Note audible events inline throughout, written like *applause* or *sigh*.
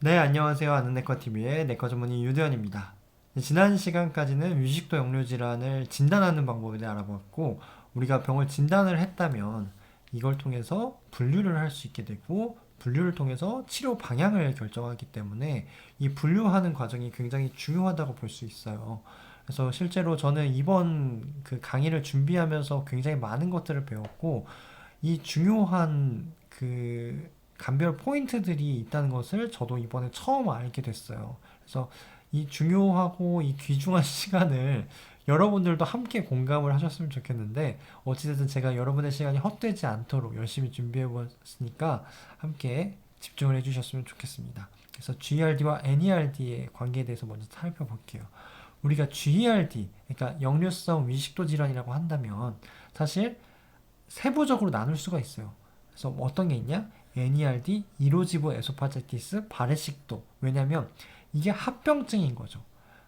네, 안녕하세요. 아는 내과 TV의 내과 전문의 유대현입니다. 지난 시간까지는 위식도 역류 질환을 진단하는 방법에 대해 알아봤고, 우리가 병을 진단을 했다면 이걸 통해서 분류를 할 수 있게 되고, 분류를 통해서 치료 방향을 결정하기 때문에 이 분류하는 과정이 굉장히 중요하다고 볼 수 있어요. 그래서 실제로 저는 이번 그 강의를 준비하면서 굉장히 많은 것들을 배웠고, 이 중요한 그 감별 포인트들이 있다는 것을 저도 이번에 처음 알게 됐어요. 그래서 이 중요하고 이 귀중한 *laughs* 시간을 여러분들도 함께 공감을 하셨으면 좋겠는데 어찌됐든 제가 여러분의 시간이 헛되지 않도록 열심히 준비해 보았으니까 함께 집중을 해주셨으면 좋겠습니다. 그래서 GERD와 NERD의 관계에 대해서 먼저 살펴볼게요. 우리가 GERD, 그러니까 역류성 위식도 질환이라고 한다면 사실 세부적으로 나눌 수가 있어요. 그래서 어떤 게 있냐? NERD, 이로지브 에소파제티스, 발해식도. 왜냐면 이게 합병증인 거죠.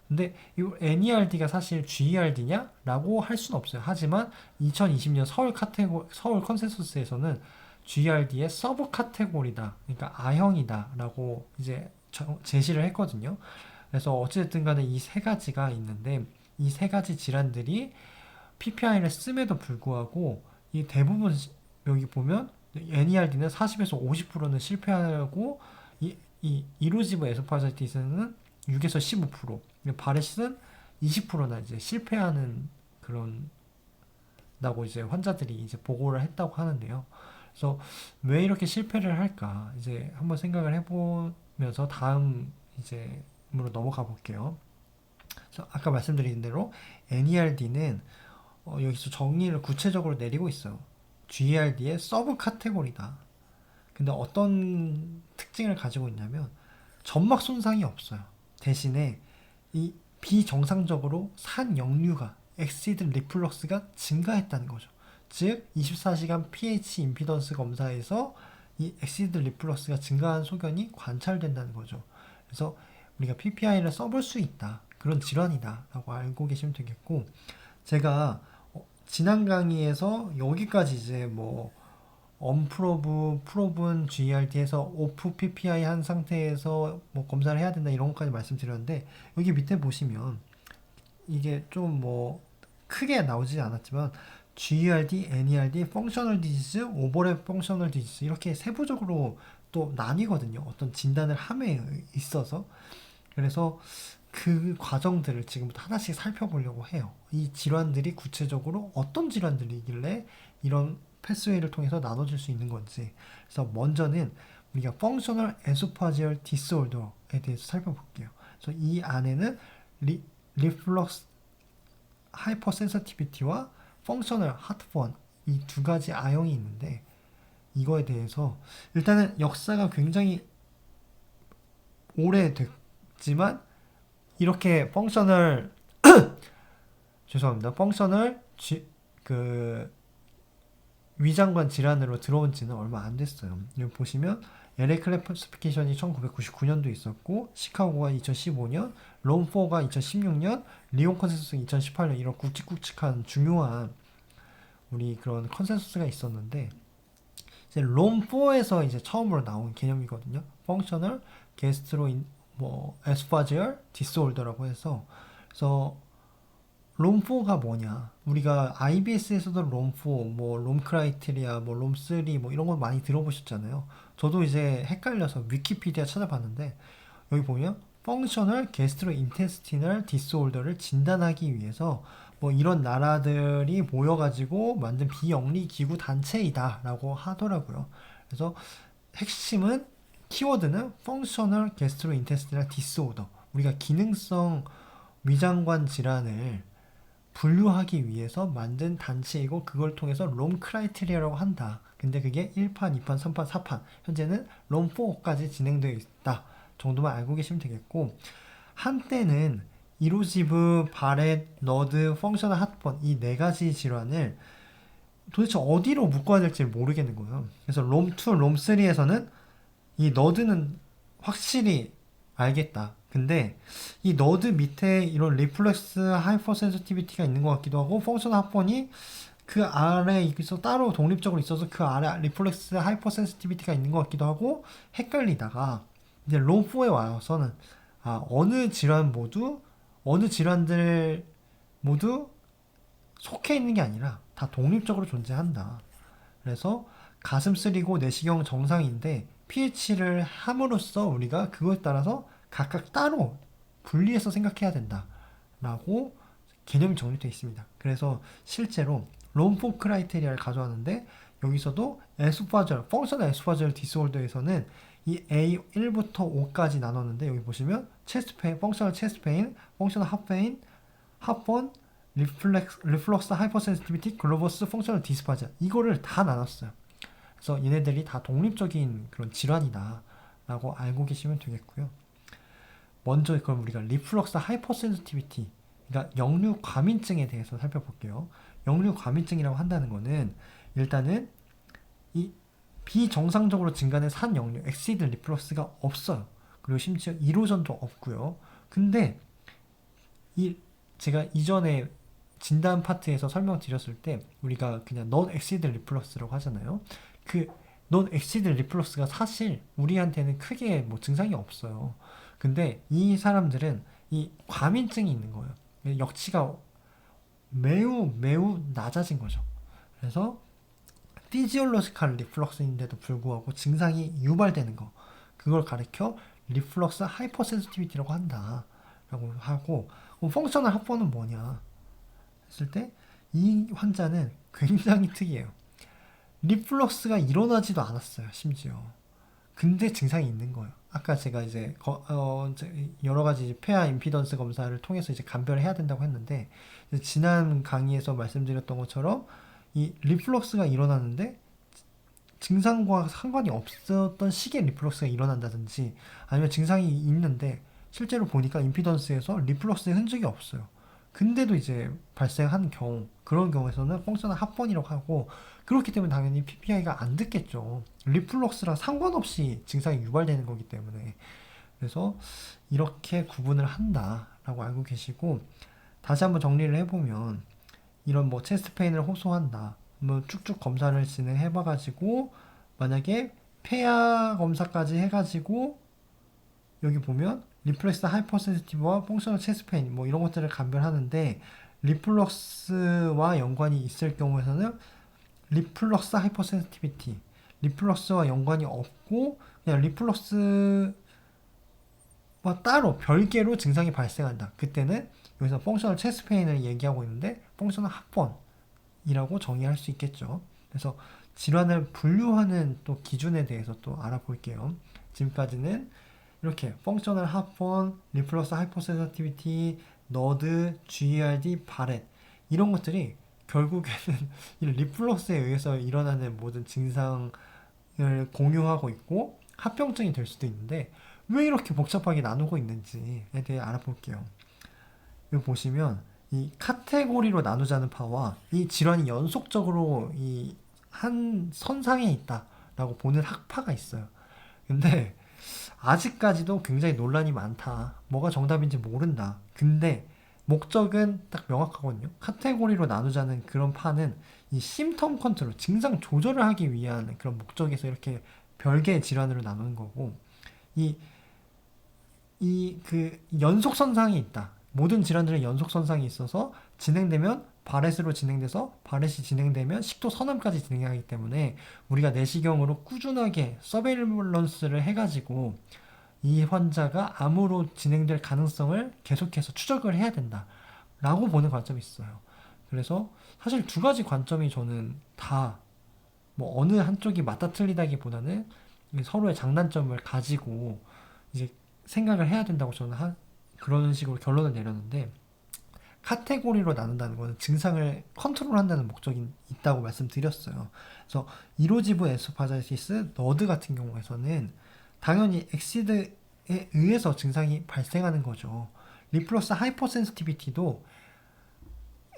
근데 이 NERD가 사실 GERD냐? 라고 할 수는 없어요. 하지만 2020년 서울 카테고 서울 컨센서스에서는 GERD의 서브 카테고리다. 그러니까 A형이다. 라고 이제 제시를 했거든요. 그래서 어찌됐든 간에 이 세 가지가 있는데 이 세 가지 질환들이 PPI를 씀에도 불구하고 이 대부분 여기 보면 NERD는 40에서 50%는 실패하고 이, 이 이루지브 에소파자이티스는 6에서 15%, 바레시는 20%나 이제 실패하는 그런 다고 이제 환자들이 이제 보고를 했다고 하는데요. 그래서 왜 이렇게 실패를 할까 이제 한번 생각을 해보면서 다음 이제 으로 넘어가 볼게요. 아까 말씀드린 대로 NERD는 어, 여기서 정의를 구체적으로 내리고 있어요. GERD의 서브 카테고리다. 근데 어떤 특징을 가지고 있냐면 점막 손상이 없어요. 대신에 이 비정상적으로 산 역류가 엑시드 리플럭스가 증가했다는 거죠. 즉 24시간 pH 임피던스 검사에서 이 엑시드 리플럭스가 증가한 소견이 관찰된다는 거죠. 그래서 우리가 PPI를 써볼 수 있다. 그런 질환이다 라고 알고 계시면 되겠고 제가 지난 강의에서 여기까지 이제 뭐 언프로브, 프로분 GERD에서 오프 PPI 한 상태에서 뭐 검사를 해야 된다 이런 것까지 말씀드렸는데 여기 밑에 보시면 이게 좀 뭐 크게 나오지 않았지만 GERD, NERD, 펑셔널 디지즈, 오버랩 펑셔널 디지즈 이렇게 세부적으로 또 나뉘거든요. 어떤 진단을 함에 있어서 그래서 그 과정들을 지금부터 하나씩 살펴보려고 해요. 이 질환들이 구체적으로 어떤 질환들이길래 이런 패스웨이를 통해서 나눠질 수 있는 건지. 그래서 먼저는 우리가 펑셔널 에소파지얼 디스올더에 대해서 살펴볼게요. 그래서 이 안에는 리, 리플럭스 하이퍼센서티비티와 펑셔널 하트번 이두 가지 아형이 있는데 이거에 대해서 일단은 역사가 굉장히 오래됐지만 이렇게 펑션을 *clears throat* 죄송합니다. 펑션을 지, 그 위장관 질환으로 들어온 지는 얼마 안 됐어요. 여기 보시면 LA 클래스피케이션이 1999년도 있었고 시카고가 2015년, 롬4가 2016년, 리온 컨센서스 2018년 이런 굵직굵직한 중요한 우리 그런 컨센서스가 있었는데 이제 롬4에서 이제 처음으로 나온 개념이거든요. 펑셔널 게스트로 뭐 에스파지얼 디스올더라고 해서 그래서 롬4가 뭐냐? 우리가 IBS에서도 롬4, 뭐 롬크라이테리아, 뭐 롬3 뭐 이런 걸 많이 들어보셨잖아요. 저도 이제 헷갈려서 위키피디아 찾아봤는데 여기 보면 펑셔널 게스트로 인테스티널 디스올더를 진단하기 위해서 뭐 이런 나라들이 모여가지고 만든 비영리 기구 단체이다라고 하더라고요. 그래서 핵심은 키워드는 functional gastrointestinal disorder. 우리가 기능성 위장관 질환을 분류하기 위해서 만든 단체이고 그걸 통해서 롬 크라이테리아라고 한다. 근데 그게 1판, 2판, 3판, 4판 현재는 롬 4까지 진행되어 있다. 정도만 알고 계시면 되겠고 한때는 이로지브, 바렛, 너드, 펑셔널 핫번 이 네 가지 질환을 도대체 어디로 묶어야 될지 모르겠는 거예요. 그래서 롬 2, 롬 3에서는 이 너드는 확실히 알겠다. 근데 이 너드 밑에 이런 리플렉스 하이퍼 센서티비티가 있는 것 같기도 하고 펑션 합번이 그 아래 있어 따로 독립적으로 있어서 그 아래 리플렉스 하이퍼 센서티비티가 있는 것 같기도 하고 헷갈리다가 이제 로4에 와서는 아, 어느 질환 모두 어느 질환들 모두 속해 있는 게 아니라 다 독립적으로 존재한다. 그래서 가슴 쓰리고 내시경 정상인데 pH를 함으로써 우리가 그거에 따라서 각각 따로 분리해서 생각해야 된다. 라고 개념이 정립되어 있습니다. 그래서 실제로 롬포 크라이테리아를 가져왔는데 여기서도 에스파절, 펑셔널 에스파절 디스올더에서는 이 A1부터 5까지 나눴는데 여기 보시면 체스트 페인, 펑셔널 체스트 페인, 펑셔널 핫페인, 핫번, 리플렉스, 리플럭스 하이퍼센시티비티, 글로버스 펑셔널 디스파자 이거를 다 나눴어요. 그래서 얘네들이 다 독립적인 그런 질환이다 라고 알고 계시면 되겠고요. 먼저 그럼 우리가 리플럭스 하이퍼센시티비티 그러니까 역류 과민증에 대해서 살펴볼게요. 역류 과민증이라고 한다는 거는 일단은 이 비정상적으로 증가하는 산 역류 엑시드 리플러스가 없어요. 그리고 심지어 1호전도 없고요. 근데 이 제가 이전에 진단 파트에서 설명드렸을 때 우리가 그냥 넌 엑시드 리플러스라고 하잖아요. 그넌 엑시드 리플러스가 사실 우리한테는 크게 뭐 증상이 없어요. 근데 이 사람들은 이 과민증이 있는 거예요. 역치가 매우 매우 낮아진 거죠. 그래서 피지올로지컬 리플럭스인데도 불구하고 증상이 유발되는 거 그걸 가리켜 리플럭스 하이퍼센시티비티라고 한다라고 하고 펑셔널 합번은 뭐냐 했을 때 이 환자는 굉장히 특이해요. 리플럭스가 일어나지도 않았어요. 심지어 근데 증상이 있는 거예요. 아까 제가 이제 거, 어, 여러 가지 폐하 임피던스 검사를 통해서 이제 감별을 해야 된다고 했는데 지난 강의에서 말씀드렸던 것처럼 이 리플럭스가 일어나는데 증상과 상관이 없었던 시기에 리플럭스가 일어난다든지 아니면 증상이 있는데 실제로 보니까 임피던스에서 리플럭스의 흔적이 없어요. 근데도 이제 발생한 경우 그런 경우에서는 펑션을 합번이라고 하고 그렇기 때문에 당연히 PPI가 안 듣겠죠. 리플럭스랑 상관없이 증상이 유발되는 거기 때문에 그래서 이렇게 구분을 한다라고 알고 계시고 다시 한번 정리를 해보면 이런 뭐 체스트 페인을 호소한다. 뭐 쭉쭉 검사를 진행해봐가지고 만약에 폐하 검사까지 해가지고 여기 보면 리플렉스 하이퍼센시티브와 펑셔널 체스트 페인 뭐 이런 것들을 감별하는데 리플럭스와 연관이 있을 경우에는 리플럭스 하이퍼센시티비티 리플럭스와 연관이 없고 그냥 리플럭스와 따로 별개로 증상이 발생한다. 그때는 여기서 펑셔널 체스트 페인을 얘기하고 있는데 펑셔널 합번이라고 정의할 수 있겠죠. 그래서 질환을 분류하는 또 기준에 대해서 또 알아볼게요. 지금까지는 이렇게 펑셔널 합번, 리플러스 하이퍼 센서티비티, 너드, GERD, 바렛 이런 것들이 결국에는 *laughs* 이 리플러스에 의해서 일어나는 모든 증상을 공유하고 있고 합병증이 될 수도 있는데 왜 이렇게 복잡하게 나누고 있는지에 대해 알아볼게요. 여기 보시면 이 카테고리로 나누자는 파와 이 질환이 연속적으로 이 한 선상에 있다라고 보는 학파가 있어요. 근데 아직까지도 굉장히 논란이 많다. 뭐가 정답인지 모른다. 근데 목적은 딱 명확하거든요. 카테고리로 나누자는 그런 파는 이 심텀 컨트롤, 증상 조절을 하기 위한 그런 목적에서 이렇게 별개의 질환으로 나누는 거고, 이, 이, 그, 연속선상이 있다. 모든 질환들은 연속선상이 있어서 진행되면 바렛으로 진행돼서 바렛이 진행되면 식도 선암까지 진행하기 때문에 우리가 내시경으로 꾸준하게 서베일런스를 해가지고 이 환자가 암으로 진행될 가능성을 계속해서 추적을 해야 된다 라고 보는 관점이 있어요. 그래서 사실 두 가지 관점이 저는 다 뭐 어느 한쪽이 맞다 틀리다기보다는 서로의 장단점을 가지고 이제 생각을 해야 된다고 저는 하, 그런 식으로 결론을 내렸는데 카테고리로 나눈다는 것은 증상을 컨트롤한다는 목적이 있다고 말씀드렸어요. 그래서 이로지브 에소파자이티스 너드 같은 경우에서는 당연히 엑시드에 의해서 증상이 발생하는 거죠. 리플러스 하이퍼센시티비티도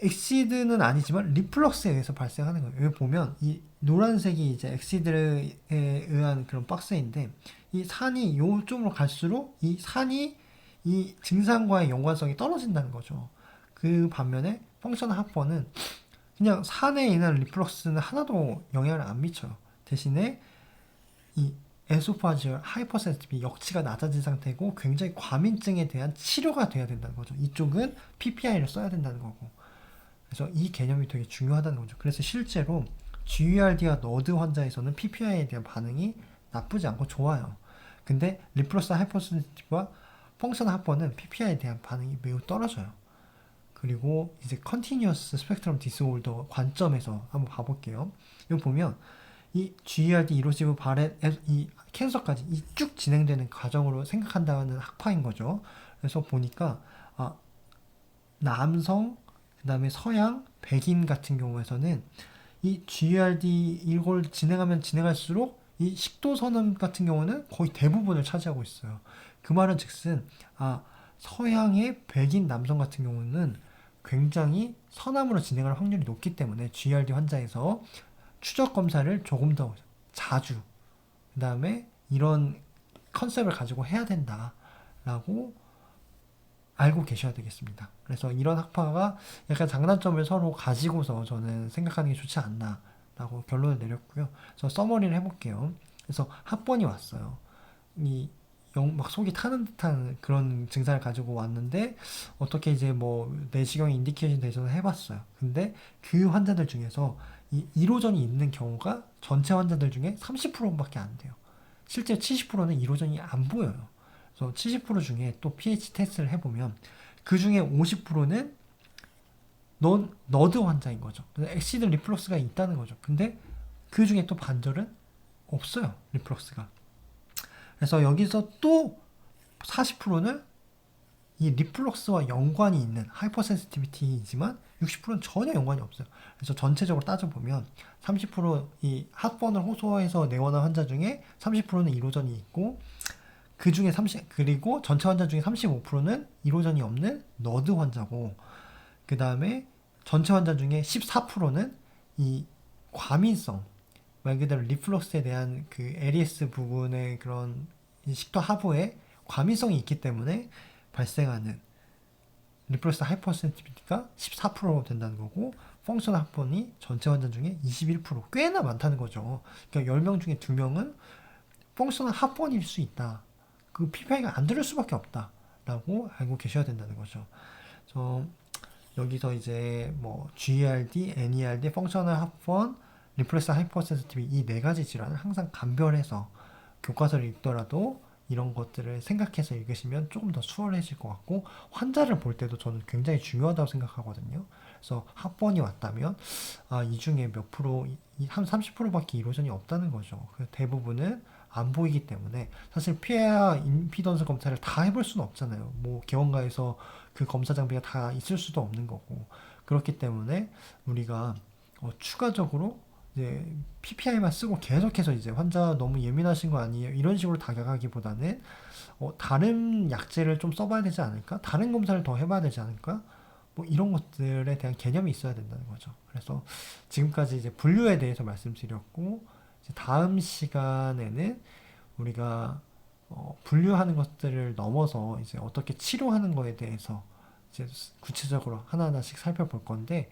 엑시드는 아니지만 리플럭스에 의해서 발생하는 거예요. 여기 보면 이 노란색이 이제 엑시드에 의한 그런 박스인데 이 산이 요쪽으로 갈수록 이 산이 이 증상과의 연관성이 떨어진다는 거죠. 그 반면에 펑션 합번은 그냥 산에 있는 리플럭스는 하나도 영향을 안 미쳐요. 대신에 이 에소파지얼 하이퍼센si티비 역치가 낮아진 상태고 굉장히 과민증에 대한 치료가 돼야 된다는 거죠. 이쪽은 PPI를 써야 된다는 거고. 그래서 이 개념이 되게 중요하다는 거죠. 그래서 실제로 GERD와 너드 환자에서는 PPI에 대한 반응이 나쁘지 않고 좋아요. 근데 리플러스 하이퍼센시티브와 펑션al 합번은 PPI에 대한 반응이 매우 떨어져요. 그리고 이제 컨티뉴어스 스펙트럼 디스올더 관점에서 한번 봐볼게요. 여기 보면 이 GERD 이로시브 바렛 이 캔서까지 이 쭉 진행되는 과정으로 생각한다는 학파인 거죠. 그래서 보니까 아, 남성 그다음에 서양 백인 같은 경우에서는 이 GERD 이걸 진행하면 진행할수록 이 식도 선언 같은 경우는 거의 대부분을 차지하고 있어요. 그 말은 즉슨 아 서양의 백인 남성 같은 경우는 굉장히 서남으로 진행할 확률이 높기 때문에 GERD 환자에서 추적 검사를 조금 더 자주 그 다음에 이런 컨셉을 가지고 해야 된다라고 알고 계셔야 되겠습니다. 그래서 이런 학파가 약간 장단점을 서로 가지고서 저는 생각하는 게 좋지 않나라고 결론을 내렸고요. 그래서 서머리를 해볼게요. 그래서 합번이 왔어요. 이 영, 막 속이 타는 듯한 그런 증상을 가지고 왔는데 어떻게 이제 뭐 내시경에 인디케이션 대전을 해봤어요. 근데 그 환자들 중에서 이 1호전이 있는 경우가 전체 환자들 중에 30%밖에 안 돼요. 실제 70%는 1호전이 안 보여요. 그래서 70% 중에 또 pH 테스트를 해보면 그 중에 50%는 넌 너드 환자인 거죠. 엑시드 리플럭스가 있다는 거죠. 근데 그 중에 또 반절은 없어요. 리플럭스가. 그래서 여기서 또 40%는 이 리플럭스와 연관이 있는 하이퍼센시티비티이지만 60%는 전혀 연관이 없어요. 그래서 전체적으로 따져보면 30%이 학번을 호소해서 내원한 환자 중에 30%는 1호전이 있고 그 중에 30 그리고 전체 환자 중에 35%는 1호전이 없는 너드 환자고 그 다음에 전체 환자 중에 14%는 이 과민성 말 그대로 리플럭스에 대한 그 LES 부분의 그런 식도 하부에 과민성이 있기 때문에 발생하는 리플러스 하이퍼센티비티가 14% 된다는 거고 펑션 합번이 전체 환자 중에 21% 꽤나 많다는 거죠. 그러니까 10명 중에 2명은 펑션al 합번일 수 있다. 그 PPI가 안 들을 수밖에 없다 라고 알고 계셔야 된다는 거죠. 그래서 여기서 이제 뭐 GERD, NERD, 펑셔널 합번, 리플레스 하이퍼센시티비 이 네 가지 질환을 항상 감별해서 교과서를 읽더라도 이런 것들을 생각해서 읽으시면 조금 더 수월해질 것 같고 환자를 볼 때도 저는 굉장히 중요하다고 생각하거든요. 그래서 합번이 왔다면 아, 이 중에 몇 프로 한 30%밖에 이로전이 없다는 거죠. 그 대부분은 안 보이기 때문에 사실 피해야 임피던스 검사를 다 해볼 수는 없잖아요. 뭐 개원가에서 그 검사 장비가 다 있을 수도 없는 거고 그렇기 때문에 우리가 어, 추가적으로 이제 PPI만 쓰고 계속해서 이제 환자 너무 예민하신 거 아니에요? 이런 식으로 다가가기보다는 어, 다른 약제를 좀 써봐야 되지 않을까? 다른 검사를 더 해봐야 되지 않을까? 뭐 이런 것들에 대한 개념이 있어야 된다는 거죠. 그래서 지금까지 이제 분류에 대해서 말씀드렸고 다음 시간에는 우리가 어, 분류하는 것들을 넘어서 이제 어떻게 치료하는 거에 대해서 이제 구체적으로 하나하나씩 살펴볼 건데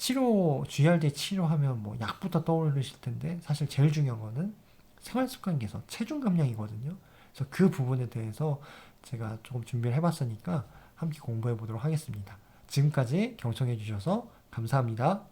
치료, GRD 치료하면 뭐 약부터 떠오르실 텐데 사실 제일 중요한 거는 생활 습관 개선, 체중 감량이거든요. 그래서 그 부분에 대해서 제가 조금 준비를 해봤으니까 함께 공부해 보도록 하겠습니다. 지금까지 경청해 주셔서 감사합니다.